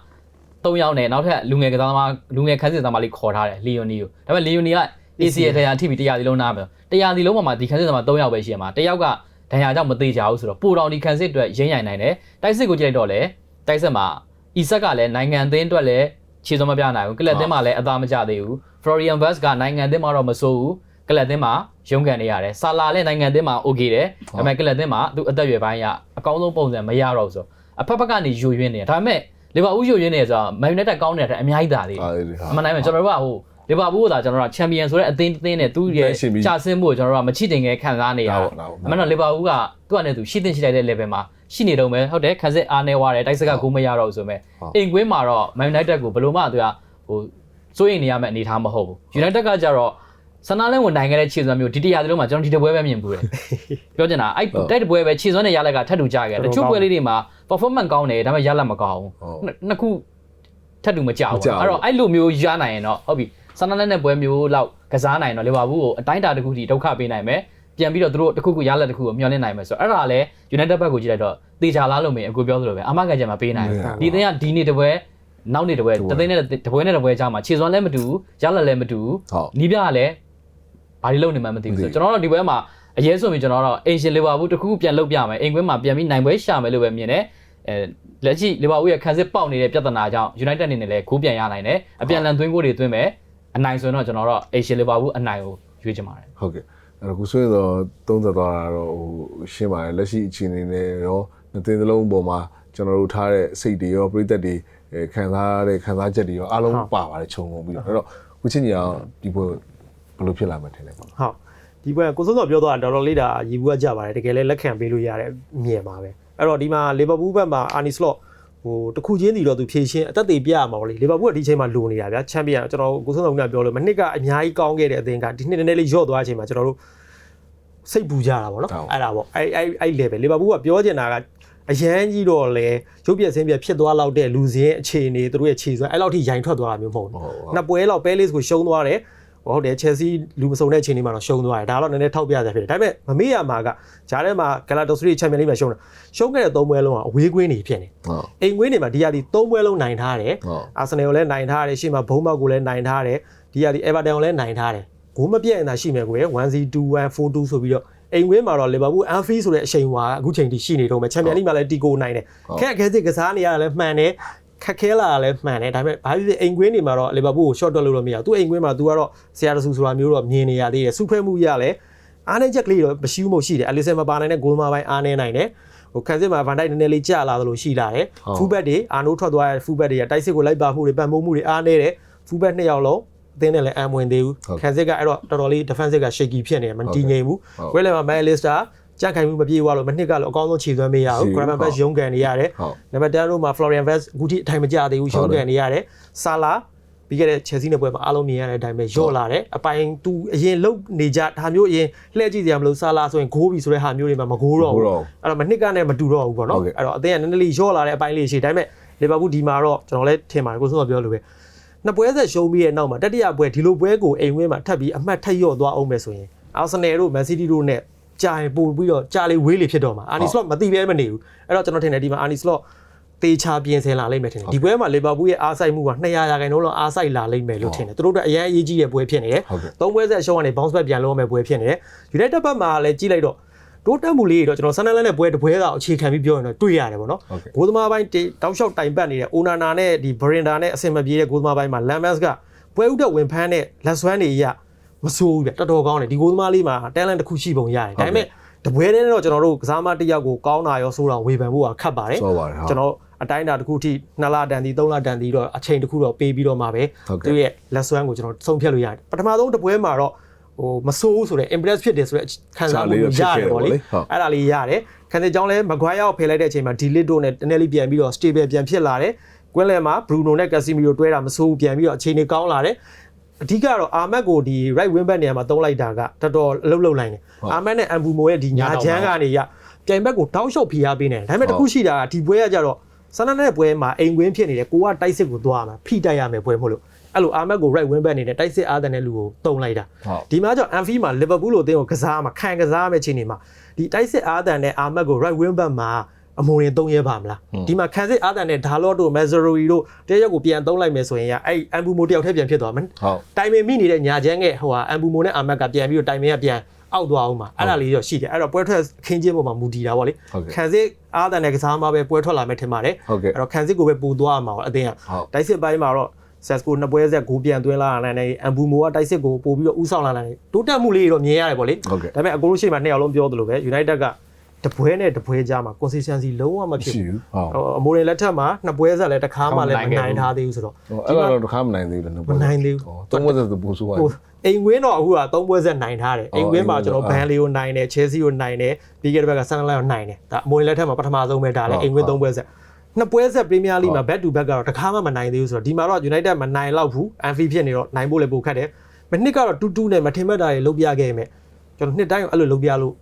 ၃ယောက်နဲ့နောက်ထပ်လူငယ်ကစားသမားလူငယ်ခန်းစစ်သမားလေးခေါ်ထားတယ်လီယိုနီကိုဒါပေမဲ့လီယိုနီက AC ရဲ့တရားထိပြီးတရားဒီလုံးနားမယ်တရားဒီလုံးပေါ်မှာဒီခန်းစစ်သမား၃ယောက်ပဲရှိရမှာတစ်ယောက်ကဒဏ်ရာကြောင့်မသေးကြဘူးဆိုတော့ပိုတော်ဒီခန်းစစ်အတွက်ရင်းရိုင်နိုင်တယ်တိုက်စစ်ကိုကြည့်လိုက်တော့လေတိုက်စစ်မှာအီဆက်ကလည်းနိုင်ငံသင်းအတွက်လည်းခြေစုံမပြနိုင်ဘူးကလပ်သင်းမှာလည်းအသားမကျသေးဘူး Florian Vaz ကနိုင်ငံသင်းမှာတော့မစိုးဘူး ကလပ်သင်းမှာရုံးကန်နေရတယ်ဆာလာလည်းနိုင်ငံသင်းမှာ okay တယ်ဒါပေမဲ့ကလပ်သင်းမှာသူအသက်အရွယ်ပိုင်းကအကောင်းဆုံးပုံစံမရတော့ဘူးဆိုအဖက်ဖက်ကနေယူရင်းနေဒါပေမဲ့လီဗာပူးယူရင်းနေဆိုတော့မန်ယူနိုက်တက်ကောင်းနေတာအများကြီးသာသေးတယ်ဟာလေဟာအမှန်တိုင်းပဲကျွန်တော်တို့ကဟိုလလီဗာပူးကဒါကျွန်တော်တို့ကချန်ပီယံဆိုတဲ့အသင်းတစ်သင်းနဲ့သူ့ရဲ့ရှင်ပြီးကြာဆင်းမှုကိုကျွန်တော်တို့ကမချစ်တင်ငယ်ခံစားနေရဒါတာပေါ့ဒါပေါ့အမှန်တော့လီဗာပူးကသူ့အနေနဲ့သူရှိတင်ရှိလိုက်တဲ့ level မှာရှိနေတော့မယ်ဟုတ်တယ်ခန်းစစ်အားနေသွားတယ်တိုက်စက်ကဂိုးမရတော့ဘူးဆိုမဲ့ဟုတ်အိမ်ကွင်းမှာတော့ Man United ကိုဘယ်လိုမှသူကဟိုစိုးရိမ်နေရမယ့်အနေအထားမဟုတ်ဘူး United ကကြတော့ ဆနာလင်းဝင်နိုင်ခဲ့တဲ့ခြေစွမ်းမျိုးဒီတရားသလုံးမှာကျွန်တော်ဒီတစ်ပွဲပဲမြင်ဘူးတယ်ပြောချင်တာအဲ့ဟုတ်တိုက်တစ်ပွဲပဲခြေစွမ်းနဲ့ရလက်ကထပ်တူကြခဲ့တယ်တချို့ပွဲလေးတွေမှာ performance ကောင်းတယ်ဒါပေမဲ့ရလက်မကောင်းဘူးဟုတ်နှစ်နှစ်ခုထပ်တူမကြဘူးမကြဘူးအဲ့တော့အဲ့လိုမျိုးရနိုင်ရင်တော့ဟုတ်ပြီဆနာလင်းနဲ့ပွဲမျိုးလောက်ကစားနိုင်ရင်တော့လီဗာပူးကိုအတိုင်းအတာတစ်ခုထိဒုက္ခပေးနိုင်မယ်ပြန်ပြီးတော့သူတို့တစ်ခုခုရလက်တစ်ခုကိုမျှော်လင့်နိုင်မယ်ဆိုတော့အဲ့ဒါလည်း United ဘက်ကိုကြည့်လိုက်တော့တေချာလားလို့မင်းအကိုပြောသလိုပဲအမကန်ချက်မှာပေးနိုင်တယ်ဒီအသင်းကဒီနေ့တစ်ပွဲနောက်နေ့တစ်ပွဲတစ်သိန်းနဲ့တစ်ပွဲနဲ့တစ်ပွဲကြားမှာခြေစွမ်းလည်းမတူဘူးရလက်လည်းမတူဘူးဟုတ်နီးပြကလည်း ဘာတွေလုပ်နေမှမသိဘူးဆိုတော့ကျွန်တော်တို့ဒီပွဲမှာအရေးဆိုရင်ကျွန်တော်တို့အင်ရှင်လီဗာပူးတစ်ခုခုပြန်လုပ်ပြမယ်အိမ်ကွင်းမှာပြန်ပြီးနိုင်ပွဲရှာမယ်လို့ပဲမြင်တယ်အဲလက်ရှိလီဗာပူးရဲ့ခံစစ်ပေါက်နေတဲ့ပြဿနာကြောင့် United အနေနဲ့လည်းဂိုးပြန်ရနိုင်တယ်အပြန်အလှန်သွင်းဂိုးတွေသွင်းမယ်အနိုင်ဆိုရင်တော့ကျွန်တော်တို့အင်ရှင်လီဗာပူးအနိုင်ကိုရွေးချင်ပါတယ်ဟုတ်ကဲ့အဲ့တော့ကိုဆွေးတော့သုံးသက်သွားတာတော့ဟိုရှင်းပါတယ်လက်ရှိအခြေအနေနဲ့ရောနှစ်သိန်းသလုံးပေါ်မှာကျွန်တော်တို့ထားတဲ့စိတ်တွေရောပြိသက်တွေအဲခံစားရတဲ့ခံစားချက်တွေရောအားလုံးပါပါတယ်ခြုံငုံပြီးတော့အဲ့တော့ကိုချင်းကြီးအောင်ဒီပွဲ ဘယ်လိုဖြစ်လာမှထင်လဲပေါ့ဟုတ်ဒီပွဲကကိုစိုးစောပြောသွားတာတော်တော်လေးဒါရီဘူးကကြပါတယ်တကယ်လည်းလက်ခံပေးလို့ရတဲ့မြင်ပါပဲအဲ့တော့ဒီမှာလီဗာပူးဘက်မှာအာနီစလော့ဟိုတခုချင်းစီတော့သူဖြည့်ရှင်းအသက်တွေပြရမှာပေါ့လေလီဗာပူးကဒီချိန်မှာလိုနေတာဗျာချန်ပီယံကျွန်တော်ကိုစိုးစောကပြောလို့မနှစ်ကအများကြီးကောင်းခဲ့တဲ့အသင်းကဒီနှစ်နည်းနည်းလေးရော့သွားတဲ့အချိန်မှာကျွန်တော်တို့စိတ်ပူကြတာပေါ့နော်အဲ့ဒါပေါ့အဲ့အဲ့အဲ့ level လီဗာပူးကပြောချင်တာကအရန်ကြီးတော့လေရုပ်ပြက်ဆင်းပြက်ဖြစ်သွားလောက်တဲ့လူစင်းအခြေအနေသူတို့ရဲ့ခြေစွမ်းအဲ့လောက်ထိရိုင်ထွက်သွားတာမျိုးမဟုတ်ဘူးနှစ်ပွဲလောက်ပဲလေးကိုရှုံးသွားတယ် ဟုတ်တယ်ချယ်ဆီလူမစုံတဲ့ချိန်လေးမှာတော့ရှုံးသွားတယ်ဒါတော့နည်းနည်းထောက်ပြရဖြစ်တယ်ဒါပေမဲ့မမေ့ရမှာကဂျားထဲမှာဂလာတိုစရီချန်ပီယံလိမှာရှုံးတာရှုံးခဲ့တဲ့၃ပွဲလုံးကအဝေးကွင်းနေဖြစ်နေဟုတ်အိမ်ကွင်းနေမှာဒီယာဒီ၃ပွဲလုံးနိုင်ထားတယ်ဟုတ်အာဆင်နယ်ကိုလည်းနိုင်ထားတယ်ရှေ့မှာဘုံမောက်ကိုလည်းနိုင်ထားတယ်ဒီယာဒီအေဗာတန်ကိုလည်းနိုင်ထားတယ်ဂိုးမပြတ်ရင်သာရှိမယ်ကိုရ1-0-2-1-4-2ဆိုပြီးတော့အိမ်ကွင်းမှာတော့လီဗာပူးအန်ဖီဆိုတဲ့အချိန်ဝါအခုချိန်ထိရှိနေတော့မယ်ချန်ပီယံလိမှာလည်းတီကိုနိုင်တယ်ခက်ခဲစစ်ကစားနေရတာလည်းမှန်တယ် ခက်ခဲလာတာလည်းမှန်တယ်ဒါပေမဲ့ဘာဖြစ်ဖြစ်အိမ်ကွင်းနေမှာတော့လီဗာပူးကို short တွက်လို့တော့မရဘူးသူအိမ်ကွင်းမှာ तू ကတော့ဆရာတဆူဆိုတာမျိုးတော့မြင်နေရသေးတယ်စုဖွဲ့မှုရလဲအားနေချက်ကလေးတော့မရှိဘူးမဟုတ်ရှိတယ်အလီဆန်မပါနိုင်တဲ့ဂိုးမပိုင်းအားနေနိုင်တယ်ဟိုခန်းစစ်မှာဗန်ဒိုက်နည်းနည်းလေးကြာလာသလိုရှိလာတယ်ဖူးဘက်တွေအာနိုးထွက်သွားတဲ့ဖူးဘက်တွေကတိုက်စစ်ကိုလိုက်ပါမှုတွေပံ့ပိုးမှုတွေအားနေတယ်ဖူးဘက်နှစ်ယောက်လုံးအသင်းနဲ့လည်းအံဝင်သေးဘူးခန်းစစ်ကအဲ့တော့တော်တော်လေး defensive က shaky ဖြစ်နေတယ်မတည်ငြိမ်ဘူးဝဲလေမှာ Manchester ကြက်ခိုင်မှုမပြေသွားလို့မနှစ်ကလို့အကောင်းဆုံးခြေသွမ်းမေးရဘူး Graham Bell ရုံးကန်နေရတယ်ဟုတ်နံပါတ်10တို့မှာ Florian Vest အခုထိအထိုင်မကျသေးဘူးရှုံးကန်နေရတယ်ဆာလာပြီးခဲ့တဲ့ Chelsea နဲ့ပွဲမှာအားလုံးမြင်ရတဲ့အတိုင်းပဲရော့လာတယ်အပိုင်သူအရင်လုတ်နေကြဒါမျိုးအရင်လှည့်ကြည့်စရာမလိုဆာလာဆိုရင်ဂိုးပြီဆိုတဲ့ဟာမျိုးတွေမှာမဂိုးတော့ဘူးအဲ့တော့မနှစ်ကနဲ့မတူတော့ဘူးပေါ့နော်အဲ့တော့အသင်းကနည်းနည်းလေးရော့လာတဲ့အပိုင်းလေးရှိဒါပေမဲ့လီဗာပူးဒီမှာတော့ကျွန်တော်လည်းထင်ပါတယ်ကိုစိုးကပြောလို့ပဲနှစ်ပွဲဆက်ရှုံးပြီးရဲ့နောက်မှာတတိယပွဲဒီလိုပွဲကိုအိမ်ဝင်းမှာထပ်ပြီးအမှတ်ထက်ရော့သွားအောင်မယ်ဆိုရင်အာဆင်နယ်တို့မန်စီးတီးတို့နဲ့ ကြာရင်ပို့ပြီးတော့ကြာလေးဝေးလေးဖြစ်တော့မှာအာနီစလော့မသိပဲမနေဘူးအဲ့တော့ကျွန်တော်ထင်တယ်ဒီမှာအာနီစလော့တေချာပြင်ဆင်လာလိမ့်မယ်ထင်တယ်ဒီပွဲမှာလီဗာပူးရဲ့အားစိုက်မှုက200ရာခိုင်နှုန်းလောက်အားစိုက်လာလိမ့်မယ်လို့ထင်တယ်သူတို့တို့အရန်အရေးကြီးတဲ့ပွဲဖြစ်နေတယ်ဟုတ်ကဲ့သုံးပွဲဆက်ရှုံးကနေ bounce back ပြန်လုပ်ရမယ့်ပွဲဖြစ်နေတယ် United ဘက်မှာလည်းကြီးလိုက်တော့တိုးတက်မှုလေးတွေတော့ကျွန်တော်ဆန်နလန်နဲ့ပွဲတစ်ပွဲတော့အခြေခံပြီးပြောရင်တော့တွေ့ရတယ်ပေါ့နော်ဟုတ်ကဲ့ဂိုးသမားပိုင်းတောက်လျှောက်တိုင်ပတ်နေတဲ့ Onana နဲ့ဒီ Brinda နဲ့အဆင်မပြေတဲ့ဂိုးသမားပိုင်းမှာ Lamens ကပွဲဥတက်ဝင်ဖမ်းတဲ့လက်စွမ်းတွေရ မဆိုးဘူးဗျတော်တော်ကောင်းတယ်ဒီဂိုးသမားလေးမှာ talent တစ်ခုရှိပုံရတယ်ဒါပေမဲ့တပွဲတည်းနဲ့တော့ကျွန်တော်တို့ကစားမတစ်ယောက်ကိုကောင်းတာရောဆိုးတာဝေဖန်ဖို့ကခက်ပါတယ်စောပါတယ်ဟုတ်ကျွန်တော်အတိုင်းအတာတစ်ခုထိ2လတန်ဒီ3လတန်ဒီတော့အချိန်တစ်ခုတော့ပေးပြီးတော့မှပဲဟုတ်ကဲ့သူရဲ့လက်စွမ်းကိုကျွန်တော်ဆုံးဖြတ်လို့ရတယ်ပထမဆုံးတစ်ပွဲမှာတော့ဟိုမဆိုးဘူးဆိုတော့ impress ဖြစ်တယ်ဆိုတော့ခံစားမှုရတယ်ပေါ့လေအဲ့ဒါလေးရတယ်ခံစစ်ကြောင်းလဲမကွာရောက်ဖယ်လိုက်တဲ့အချိန်မှာဒီလစ်တို့နဲ့တနေ့လေးပြန်ပြီးတော့ stable ပြန်ဖြစ်လာတယ်ကွင်းလယ်မှာ Bruno နဲ့ Casemiro တွဲတာမဆိုးဘူးပြန်ပြီးတော့အခြေအနေကောင်းလာတယ် အဓိကတော့အာမက်ကိုဒီ right wing back နေရာမှာတုံးလိုက်တာကတော်တော်အလုပ်လုပ်လိုက်တယ်အာမက်နဲ့အမ်ဘူမိုရဲ့ဒီညာချမ်းကနေရပြိုင်ဘက်ကိုတောက်လျှောက်ဖိအားပေးနေတယ်ဒါပေမဲ့တစ်ခုရှိတာကဒီပွဲကကြတော့ဆန္ဒနဲ့ပွဲမှာအိမ်ကွင်းဖြစ်နေတယ်ကိုကတိုက်စစ်ကိုသွားမှာဖိတိုက်ရမယ်ပွဲမဟုတ်လို့အဲ့လိုအာမက်ကို right wing back နေတဲ့တိုက်စစ်အားတဲ့လူကိုတုံလိုက်တာဟုတ်ဒီမှာကြောင့် Anfield မှာ Liverpool လိုအသင်းကိုကစားမှာခံကစားမယ့်ချိန်တွေမှာဒီတိုက်စစ်အားတဲ့နဲ့အာမက်ကို right wing back မှာ အမုံရင်သုံးရဲပါမလားဒီမှာခံစစ်အားတဲ့နဲ့ဒါလော့တို့ Mazzarri တို့တရက်ကိုပြန်သုံးလိုက်မယ်ဆိုရင်ရအဲ့အမ်ဘူမိုတယောက်တည်းပြန်ဖြစ်သွားမယ်ဟုတ်တိုင်ပင်မိနေတဲ့ညာချမ်းရဲ့ဟိုဟာအမ်ဘူမိုနဲ့အာမက်ကပြန်ပြီးတော့တိုင်ပင်ကပြန်အောက်သွားအောင်ပါအဲ့ဒါလေးတော့ရှိတယ်အဲ့တော့ပွဲထွက်ခင်းချင်းပေါ်မှာမူတည်တာဗောလေဟုတ်ကဲ့ခံစစ်အားတဲ့နဲ့ကစားမှာပဲပွဲထွက်လာမယ်ထင်ပါတယ်ဟုတ်ကဲ့အဲ့တော့ခံစစ်ကိုပဲပူသွားမှာပေါ့အတင်းကဟုတ်တိုက်စစ်ပိုင်းမှာတော့ဆက်ကိုနှစ်ပွဲဆက်ဂိုးပြန်သွင်းလာနိုင်တယ်အမ်ဘူမိုကတိုက်စစ်ကိုပို့ပြီးတော့ဥဆောင်လာနိုင်တယ်တိုးတက်မှုလေးတွေတော့မြင်ရတယ်ပေါ့လေဟုတ်ကဲ့ဒါပေမဲ့အကိုတို့ရှိမှနှစ်ယောက်လုံးပြောသလိုပဲ United က တပွဲနဲ့တပွဲကြားမှာ consistency လုံးဝမဖြစ်ရှိဘူးဘူးဟုတ်ဟိုအမိုရင်လက်ထက်မှာနှစ်ပွဲဆက်လည်းတစ်ခါမှလည်းမနိုင်ထားသေးဘူးဆိုတော့အဲ့တော့တစ်ခါမနိုင်သေးဘူးလေမနိုင်သေးဘူးသုံးဘက်သက်ပူဆိုးသွားဟိုအိမ်ဝင်းတော့အခုကသုံးပွဲဆက်နိုင်ထားတယ်အိမ်ဝင်းမှာကျွန်တော်ဘန်လီကိုနိုင်တယ်ချဲစီကိုနိုင်တယ်ပြီးခဲ့တဲ့ဘက်ကဆန်လန်ကိုနိုင်တယ်ဒါအမိုရင်လက်ထက်မှာပထမဆုံးပဲဒါလည်းအိမ်ဝင်းသုံးပွဲဆက်နှစ်ပွဲဆက်ပရီးမီးယားလိမှာ back to back ကတော့တစ်ခါမှမနိုင်သေးဘူးဆိုတော့ဒီမှာတော့ United မနိုင်တော့ဘူး Anfield ဖြစ်နေတော့နိုင်ဖို့လည်းပိုခက်တယ်မနှစ်ကတော့တူးတူးနဲ့မထင်မှတ်တာတွေလုပ်ပြခဲ့မယ်ကျွန်တော်နှစ်တိုင်းအဲ့လိုလုပ်ပြလို့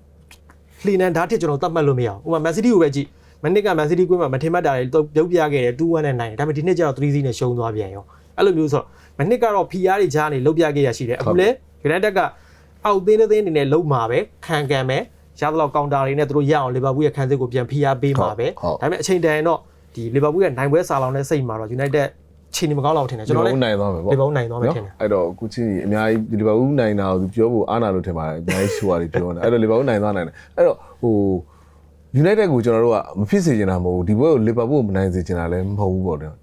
လှီနန်ဓာတ်တစ်ကျွန်တော်တတ်မှတ်လို့မရဘူးဥပမာ Man City ကိုပဲကြည့်မနှစ်က Man City ကွင်းမှာမထင်မှတ်တာတွေပြုတ်ပြခဲ့တယ်2-1နဲ့နိုင်တယ်ဒါပေမဲ့ဒီနှစ်ကျတော့3-0နဲ့ရှုံးသွားပြန်ရောအဲ့လိုမျိုးဆိုတော့မနှစ်ကတော့ PR တွေကြားနေလုပ်ပြခဲ့ရရှိတယ်အခုလည်း United ကအောက်သေးသေးသေးအနေနဲ့လုံးမှာပဲခံကန်မယ်ရသလောက်ကောင်တာတွေနဲ့သူတို့ရအောင်လီဗာပူးရဲ့ခံစစ်ကိုပြန် PR ပေးမှာပဲဒါပေမဲ့အချိန်တန်ရင်တော့ဒီလီဗာပူးရဲ့နိုင်ပွဲစာလောင်တဲ့စိတ်မှာတော့ United ချိန်နေမကောင်းလောက်ထင်တယ်ကျွကျွန်န်တော်တော်လည်းနိုင်သွားမယ်ပေါ့လီဗာပူးနိုင်သွားမယ်ထင်တယ်အဲ့တော့အခုချင်းကြီးအများကြီးလီဗာပူးနိုင်တာကိုပြောဖို့အားနာလို့ထင်ပါတယ်အများကြီးရှိရတယ်ပြောနေအဲ့တော့လီဗာပူးနိုင်သွားနိုင်တယ်အဲ့တော့ဟို United ကိုကျွန်တော်တို့ကမဖြစ်စေချင်တာမဟုတ်ဘူးဒီဘက်ကိုလီဗာပူးမနိုင်စေချင်တာလည်းမဟုတ်ဘူးပေါ့နော်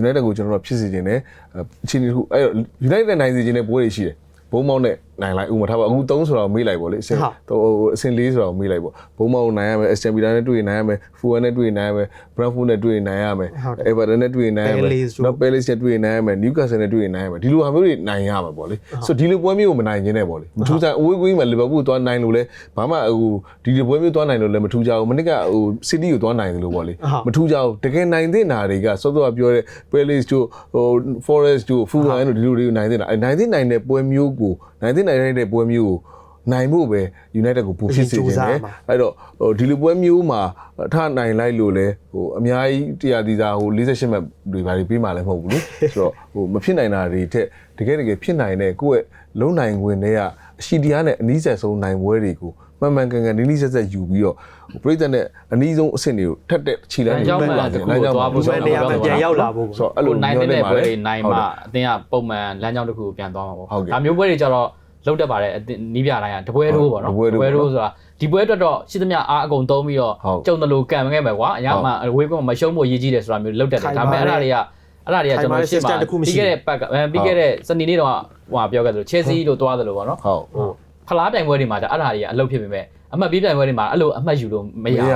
United ကိုကျွန်တော်တို့ကဖြစ်စေချင်တယ်အချင်းတစ်ခုအဲ့တော့ United နိုင်စေချင်တဲ့ပွဲတွေရှိတယ်ဘုံမောင်းနဲ့ နိုင်လိုက်ဥမာထားပါအခု3ဆိုတော့မေးလိုက်ပေါ့လေအဆင့်ဟိုအဆင့်4ဆိုတော့မေးလိုက်ပေါ့ဘုံမောင်းနိုင်ရမယ် Aston Villa နဲ့တွေ့ရင်နိုင်ရမယ် Fulham နဲ့တွေ့ရင်နိုင်ရမယ် Brentford နဲ့တွေ့ရင်နိုင်ရမယ် Everton နဲ့တွေ့ရင်နိုင်ရမယ်နော် Palace နဲ့တွေ့ရင်နိုင်ရမယ် Newcastle နဲ့တွေ့ရင်နိုင်ရမယ်ဒီလိုဟာမျိုးတွေနိုင်ရမှာပေါ့လေဆိုဒီလိုပွဲမျိုးကိုမနိုင်ခြင်းနဲ့ပေါ့လေမထူးဆန်းအဝေးကွင်းမှာ Liverpool သွားနိုင်လို့လဲဘာမှဟိုဒီလိုပွဲမျိုးသွားနိုင်လို့လည်းမထူးကြဘူးမနစ်ကဟို City ကိုသွားနိုင်တယ်လို့ပေါ့လေမထူးကြဘူးတကယ်နိုင်တဲ့နာတွေကစောစောကပြောတဲ့ Palace တို့ဟို Forest တို့ Fulham တို့ဒီလိုတွေကိုနိုင်တဲ့နာအဲနိုင်တဲ့နိုင်တဲ့ပွဲမျိုးကိုနိုင်တဲ့နိုင်တဲ့ပွဲမျိုးကိုနိုင်ဖို့ပဲ United ကိုပူဖြစ်စေခြင်းတယ်အဲ့တော့ဟိုဒီလိုပွဲမျိုးမှာထနိုင်လိုက်လို့လဲဟိုအများကြီးတရားဒီစားဟို48မှတ်တွေဘာတွေပေးမှလည်းမဟုတ်ဘူးလေဆိုတော့ဟိုမဖြစ်နိုင်တာတွေထက်တကယ်တကယ်ဖြစ်နိုင်တဲ့ကိုယ့်ရဲ့လုံနိုင်ဝင်တွေကအရှိတရားနဲ့အနည်းဆက်ဆုံးနိုင်ပွဲတွေကိုမှန်မှန်ကန်ကန်နီးနီးဆက်ဆက်ယူပြီးတော့ပြည်သက်နဲ့အနည်းဆုံးအဆင့်တွေကိုထက်တဲ့ခြေလမ်းတွေလမ်းကြောင်းမှန်တစ်ခုကိုသွားဖို့ဘယ်နေရာမှာပြန်ရောက်လာဖို့ပေါ့ဆိုတော့အဲ့လိုနိုင်မျိုးတဲ့နဲ့ပွဲတွေနိုင်မှအသင်းကပုံမှန်လမ်းကြောင်းတစ်ခုကိုပြန်သွားမှာပေါ့ဒါမျိုးပွဲတွေကြတော့ လောက်တတ်ပါတယ်နီးပြတိုင်းကတပွဲတိုးပေါ့နော်တပွဲတိုးဆိုတာဒီပွဲအတွက်တော့ရှိသမျှအားအကုန်သုံးပြီးတော့ကြုံတယ်လို့ကံခဲ့မယ်ကွာအရမ်းမှဝေးကွန်းမရှုံးဖို့ရည်ကြီးတယ်ဆိုတာမျိုးလောက်တတ်တယ်ဒါပေမဲ့အဲ့ဒါတွေကအဲ့ဒါတွေကကျွန်တော်ရှင်းပါပြီးခဲ့တဲ့ပတ်ပြီးခဲ့တဲ့စနေနေ့တော့ဟိုပြောခဲ့သလို Chelsea လို့တွားတယ်လို့ပေါ့နော်ဟုတ်ဟိုဖလားပြိုင်ပွဲတွေမှာဒါအဲ့ဒါတွေကအလုပ်ဖြစ်ပေမဲ့အမှတ်ပေးပြိုင်ပွဲတွေမှာအဲ့လိုအမှတ်ယူလို့မရဘူး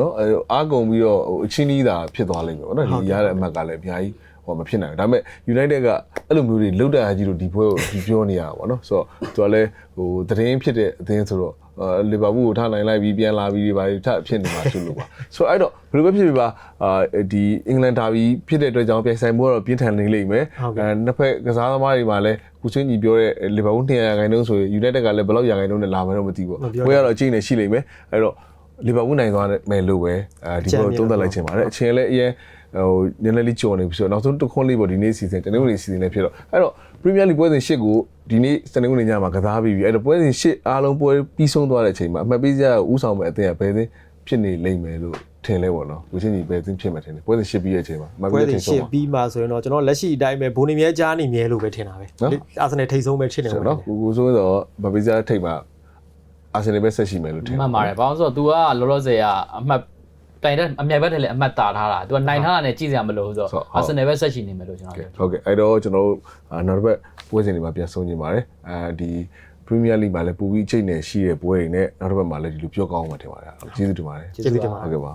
နော်အားကုန်ပြီးတော့အချင်းကြီးတာဖြစ်သွားလိမ့်မယ်ပေါ့နော်ဒီရတဲ့အမှတ်ကလည်းအများကြီး ဟောမဖြစ်နိုင်ဘူးဒါပေမဲ့ United ကအဲ့လိုမျိုးတွေလုတ်တက်အားကြီးလို့ဒီပွဲကိုဒီပြောနေရတာပေါ့နော်ဆိုတော့သူကလည်းဟိုတရင်ဖြစ်တဲ့အသင်းဆိုတော့အဲလီဗာပူးကိုထားနိုင်လိုက်ပြီးပြန်လာပြီးဒီပါထဖြစ်နေမှာဆိုလို့ပါဆိုတော့အဲ့တော့ဘယ်လိုပဲဖြစ်ဖြစ်ပါအာဒီအင်္ဂလန်ဒါဘီဖြစ်တဲ့အတွက်ကြောင့်ပြိုင်ဆိုင်မှုကတော့ပြင်းထန်နေလိမ့်မယ်အဲနှစ်ဖက်ကစားသမားတွေမှာလည်းကုချင်းကြီးပြောတဲ့လီဗာပူး200ရာခိုင်နှုန်းဆိုရင် United ကလည်းဘယ်လောက်ရာခိုင်နှုန်းနဲ့လာမယ်တော့မသိဘူးပေါ့ပွဲကတော့အချိန်နဲ့ရှိလိမ့်မယ်အဲ့တော့လီဗာပူးနိုင်သွားမယ်လို့ပဲအဲဒီဘောသုံးသပ်လိုက်ချင်ပါတယ်အချင်းလည်းအရင် ဟိုနည်းနည်းလေးကြော်နေပြီဆိုတော့နောက်ဆုံးတစ်ခွန်းလေးပေါ့ဒီနေ့စီစဉ်တနင်္ဂနွေစီစဉ်လည်းဖြစ်တော့အဲ့တော့ Premier League ပွဲစဉ်၈ကိုဒီနေ့တနင်္ဂနွေညမှာကစားပြီးပြီအဲ့တော့ပွဲစဉ်၈အားလုံးပွဲပြီးဆုံးသွားတဲ့အချိန်မှာအမှတ်ပေးစရာဥဆောင်မဲ့အသင်းကဘယ်သင်းဖြစ်နေလိမ့်မယ်လို့ထင်လဲပေါ့နော်ဝချင်းကြီးဘယ်သင်းဖြစ်မှာထင်လဲပွဲစဉ်၈ပြီးတဲ့အချိန်မှာအမှတ်ပွဲပေးတွေတဲ့ရှချိန်စ်ဆုံးပါပြီးမှဆိုရင်တော့ကျွန်တော်လက်ရှိအတိုင်းပဲဘိုးနေမြဲကြားနေမြဲလို့ပဲထင်တာပဲအာဆင်နယ်ထိတ်ဆုံးပဲဖြစ်နေဆိုပါတော့တော့ကိုကိုဆိုတော့မပေးစရာထိတ်မှာအာဆင်နယ်ပဲဆက်ရှိမယ်လို့ထင်မှန်ပါတယ်ဘာလို့ဆိုတော့ तू ကလောလောဆယ်ကအမှတ် တိုင်တဲ့အမြိုက်ဘက်ထဲလည်းအမှတ်တာထားတာ तू ကနိုင်ထားတာနဲ့ကြည့်စရာမလိုဘူးဆိုတော့အာဆင်နယ်ပဲဆက်ရှိနေမယ်လို့ကျွန်တော်ပြောဟုတ်ကဲ့အဲ့တော့ကျွန်တော်တို့နောက်တစ်ပတ်ပွဲစဉ်တွေမှာပြန်ဆုံးနေပါတယ်အဲဒီ Premier League မှာလည်းပူပြီးချိန်နေရှိတဲ့ပွဲတွေနဲ့နောက်တစ်ပတ်မှာလည်းဒီလိုပြောကောင်းမှထင်ပါတယ်ကျေးဇူးတင်ပါတယ်ကျေးဇူးတင်ပါဟုတ်ကဲ့ပါ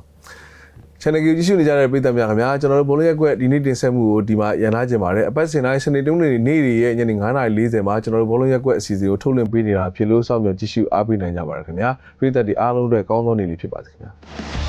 channel ကြီးကြည့်ရှုနေကြတဲ့ပရိသတ်များခင်ဗျာကျွန်တော်တို့ဘုံလေးရက်ကွက်ဒီနေ့တင်ဆက်မှုကိုဒီမှာရန်ထားခြင်းပါတယ်အပတ်စဉ်တိုင်းစနေတုန်းနေ့နေ့တွေရဲ့ညနေ9:40မှာကျွန်တော်တို့ဘုံလေးရက်ကွက်အစီအစဉ်ကိုထုတ်လွှင့်ပေးနေတာဖြစ်လို့စောင့်မျှော်ကြည့်ရှုအားပေးနိုင်ကြပါတယ်ခင်ဗျာပရိသတ်တွေအားလုံးအတွက်ကောင်းသောနေ့လေးဖြစ်ပါစေခင်ဗျာ